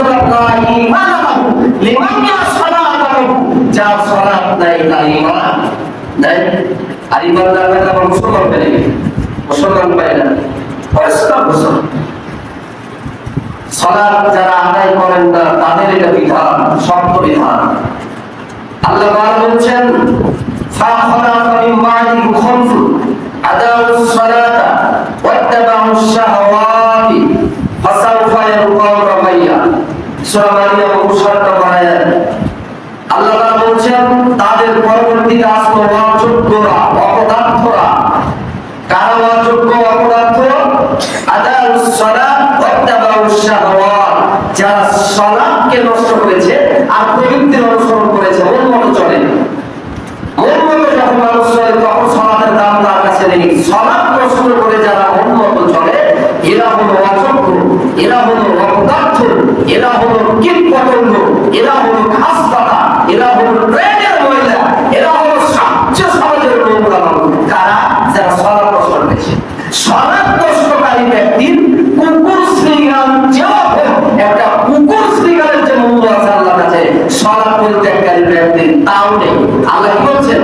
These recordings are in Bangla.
রাসূলুল্লাহি মানাহু লিমান সালাতাহু যা সালাত নাই তার তাদের এটা বিধান শর্ত বিধান আল্লাহ বলছেন ফা খালাফা সূরা মারিয়াম 59 নম্বর আয়াত আল্লাহ বলছেন, তাদের পরবর্তীতে অপদার্থরা। কারা অযোগ্য অপদার্থ? যারা সালাতকে নষ্ট করেছে আর অনুসরণ করেছে, মন মতো চলে। মন মানুষ চলে, তখন সালাতের দাম তার নেই। সালাত নষ্ট করে যারা মন মতো চলে, এরা হলো অযোগ্য এরা হলো কীট পতঙ্গ এরা হলো ঘাস পাতা এরা হলো ট্রেনের মহিলা, এরা হলো সবচেয়ে সমাজের মানুষ কারা? যারা করেছে সলাপ নষ্টকারী ব্যক্তির কুকুর শ্রীগান যেরকম একটা কুকুর শ্রীগানের যে মূল্য আছে আল্লাহ কাছে সলাপ পরিত্যাগকারী ব্যক্তির তাও নেই। আল্লাহ বলছেন?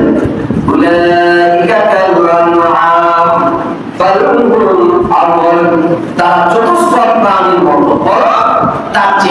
তারা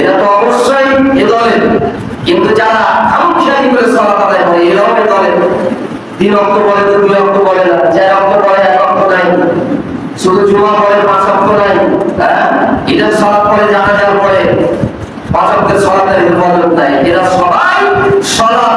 এটা এটা কিন্তু যারা করে করে তিন অক্ট বলে তো দুই অক্ট বলে না, চার অক্ট বলে এক অক্ট নাই। শুধু জুমা পড়ে পাঁচ অক্ট নাই। হ্যাঁ? ঈদের সালাত পড়ে জানাজার পড়ে পাঁচ অক্টের সালাতের হেফাজত নাই। এরা সবাই সালাত